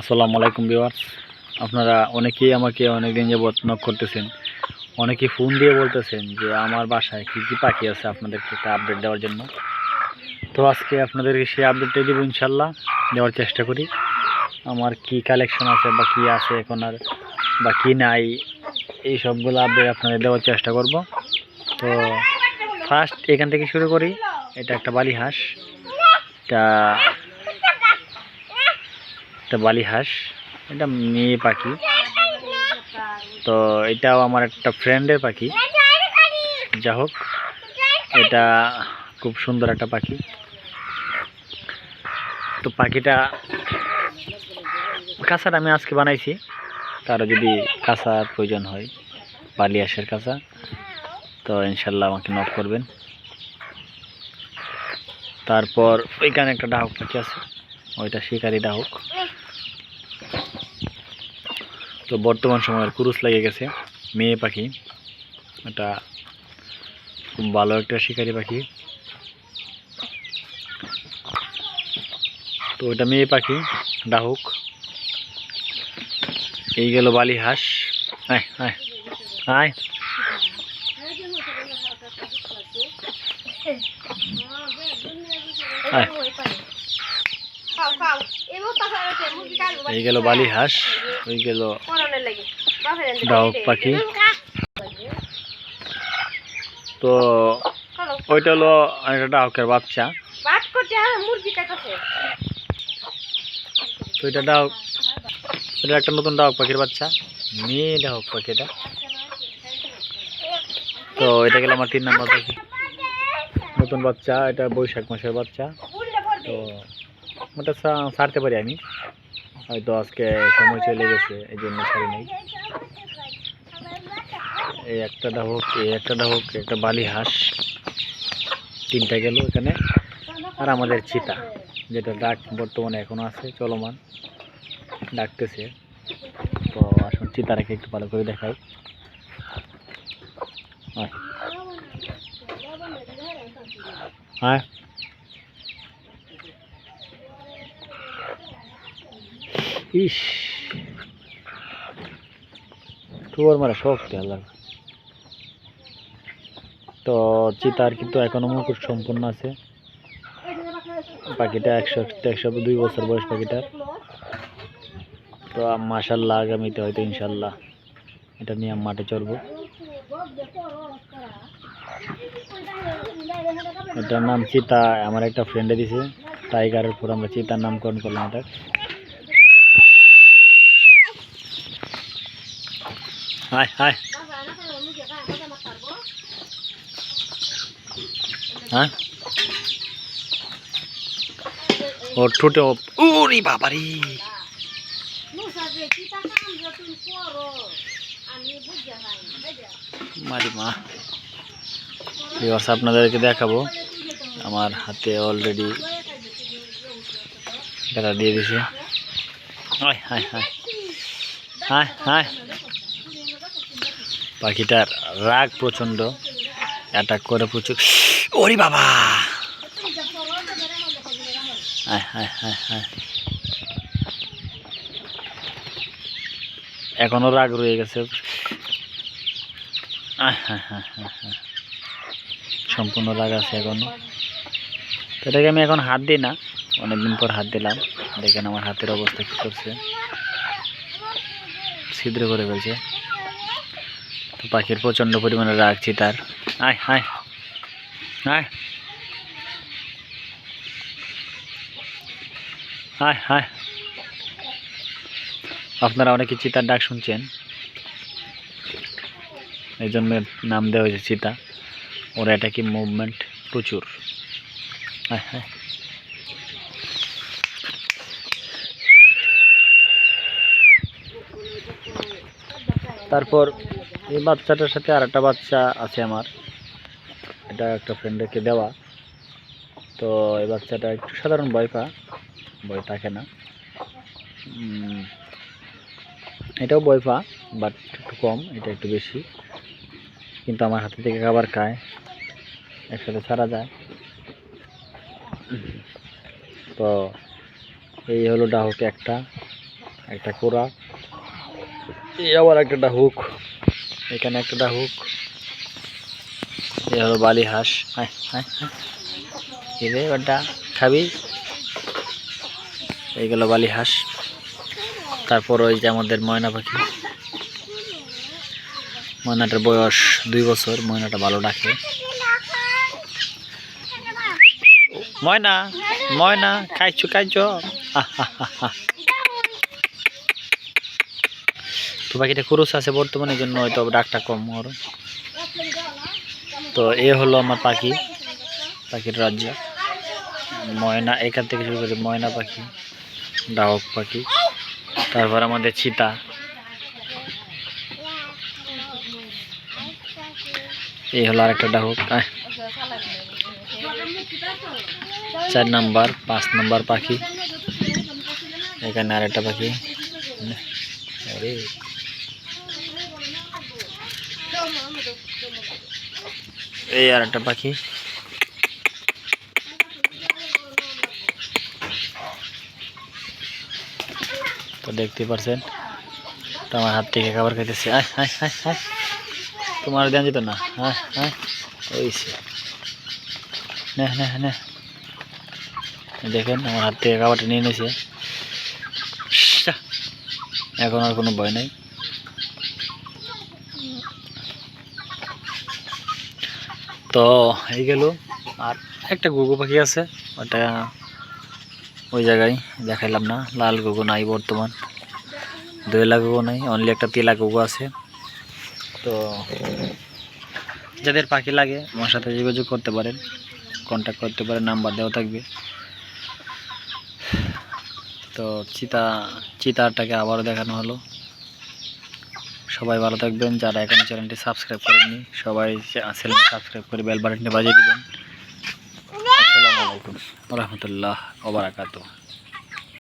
আসসালামু আলাইকুম বিওয়ার্স আপনারা অনেকেই আমাকে অনেক দিন যাবত নক করতেছেন। অনেকেই ফোন দিয়ে বলতেছেন যে আমার বাসায় কী কী পাখি আছে আপনাদেরকে একটা আপডেট দেওয়ার জন্য। তো আজকে আপনাদেরকে সেই আপডেটটাই দেবো ইনশাল্লাহ দেওয়ার চেষ্টা করি। আমার কি কালেকশন আছে বা কী আছে এখন আর বা কী নাই, এই সবগুলো আপডেট আপনাদের দেওয়ার চেষ্টা করব। তো ফার্স্ট এখান থেকে শুরু করি। এটা একটা বালি হাঁস এটা একটা বালি হাঁস, এটা মেয়ে পাখি। তো এটাও আমার একটা ফ্রেন্ডের পাখি। যা হোক, এটা খুব সুন্দর একটা পাখি। তো পাখিটা কাঁচাটা আমি আজকে বানাইছি। কারও যদি কাঁচার প্রয়োজন হয় বালিয়াসের কাঁচা তো ইনশাল্লাহ আমাকে নক করবেন। তারপর ওইখানে একটা ডাহক পাখি আছে, ওইটা শিকারি ডাহক। তো বর্তমান সময়ের কুরুস লেগে গেছে। মেয়ে পাখি। এটা খুব ভালো একটা শিকারি পাখি। তো এটা মেয়ে পাখি, ডাহুক। এই গেল বালি হাঁস। এই গেল বালি হাঁস, ওই গেল ডাহুক পাখি তো ওইটা হলো একটা ডাহুকের বাচ্চা তো এটা ডাহুক এটা একটা নতুন ডাহুক পাখির বাচ্চা মেয়ে ডাহুক পাখি এটা তো এটা গেল আমার তিন নম্বর পাখি নতুন বাচ্চা এটা বৈশাখ মাসের বাচ্চা তো ওটা ছাড়তে পারি আমি হয়তো আজকে সময় চলে গেছে এই জন্য ছাড়ি নেই এই একটা ডাহুক এই একটা ডাহুক একটা বালি হাঁস। তিনটা গেল এখানে। আর আমাদের চিতা, যেটা ডাক বর্তমানে এখনও আছে, চলমান। ডাকতেছে। তো আসুন চিতারাকে একটু ভালো করে দেখাই। হ্যাঁ ইস। তোর মারা শক্তি, আল্লাহ। তো চিতার কিন্তু এখনও মুকুট সম্পূর্ণ আছে। পাখিটা একশো একশো দুই বছর বয়স পাখিটার। তো মাসাল্লাহ আগামীতে হয়তো ইনশাল্লাহ এটা নিয়ে মাঠে চড়বো। এটার নাম চিতা, আমার একটা ফ্রেন্ডে দিছে। টাইগারের পর আমরা চিতার নামকরণ করলাম এটা হায় হায়। হ্যাঁ? ওর ঠোঁটে উরি বাবারি। মারি মা। আপনাদেরকে দেখাবো। আমার হাতে অলরেডি বেড়া দিয়ে দিছে। হায় হায় পাখিটার রাগ প্রচণ্ড। অ্যাটাক করে প্রচুর। ওরে বাবা। এখনও রাগ রয়ে গেছে। সম্পূর্ণ রাগ আছে এখনও। তো এটাকে আমি এখন হাত দিই না, অনেকদিন পর হাত দিলাম। দেখেন আমার হাতের অবস্থা কী করছে। ছিদ্র করে ফেলছে। পাখির প্রচণ্ড পরিমাণে রাখছি তার আয় হায় আয় হায় হায় আপনারা অনেকে চিতার ডাক শুনছেন। এই জন্য নাম দেওয়া হয়েছে চিতা। ওর অ্যাটাকি মুভমেন্ট প্রচুর। হায় হায় তারপর এই বাচ্চাটার সাথে আর একটা বাচ্চা আছে আমার। এটা একটা ফ্রেন্ডকে দেওয়া। তো এই বাচ্চাটা একটু সাধারণ ভয় পা, ভয় থাকে না। এটাও ভয় পা বাট একটু কম, এটা একটু বেশি। কিন্তু আমার হাতে থেকে খাবার খায়, একসাথে ছাড়া যায়। তো এই হলো ডাহক একটা একটা কোরা। এই আবার একটা ডাহুক, এখানে একটা ডাহুক। হলো বালি হাঁস। হায় হায় এই রে ওটা খাবি? এইগুলো বালি হাঁস। তারপর ওই যে আমাদের ময়না পাখি। ময়নাটার বয়স দুই বছর, ময়নাটা ভালো ডাকে। ময়না ময়না, খাইছো খাইছো। তো পাখিটা কুরুস আছে বর্তমানে জন্য হয়তো ডাকটা কম ওর। তো এ হলো আমার পাখি, পাখির রাজ্য। ময়না, এখান থেকে শুরু করে ময়না পাখি, ডাহক পাখি, তারপর আমাদের চিতা। এই হলো আরেকটা ডাহক। চার নাম্বার, পাঁচ নাম্বার পাখি। এখানে আরেকটা পাখি। এই আর একটা পাখি। তো দেখতে পারছেন আমার হাত থেকে খাবার খাইতেছে। আয় আয় আয় আয়। তোমার দেন যেত না। হ্যাঁ হ্যাঁ। ওইছে না না না। দেখেন, আমার হাত থেকে খাবারটা নিয়ে নিয়েছে এখন আর কোনো ভয় নেই। তো এই গেল। আর একটা গুগু পাখি আছে, ওটা ওই জায়গায় দেখাইলাম না, লাল গুগু নাই বর্তমান। দোয়েলা গুগু নাই অনলি একটা তেলা গুগু আছে। তো যাদের পাখি লাগে, আমার সাথে যোগাযোগ করতে পারেন কন্ট্যাক্ট করতে পারেন নাম্বার দেওয়া থাকবে। তো চিতা চিতারটাকে আবারও দেখানো হলো। সবাই ভালো থাকবেন। যারা এখন চ্যানেলটি সাবস্ক্রাইব করেননি সবাই চ্যানেলটি সাবস্ক্রাইব করে বেল বাটনটি বাজিয়ে দিবেন। আসসালামু আলাইকুম। রহমতুল্লাহ ওবরাকাতু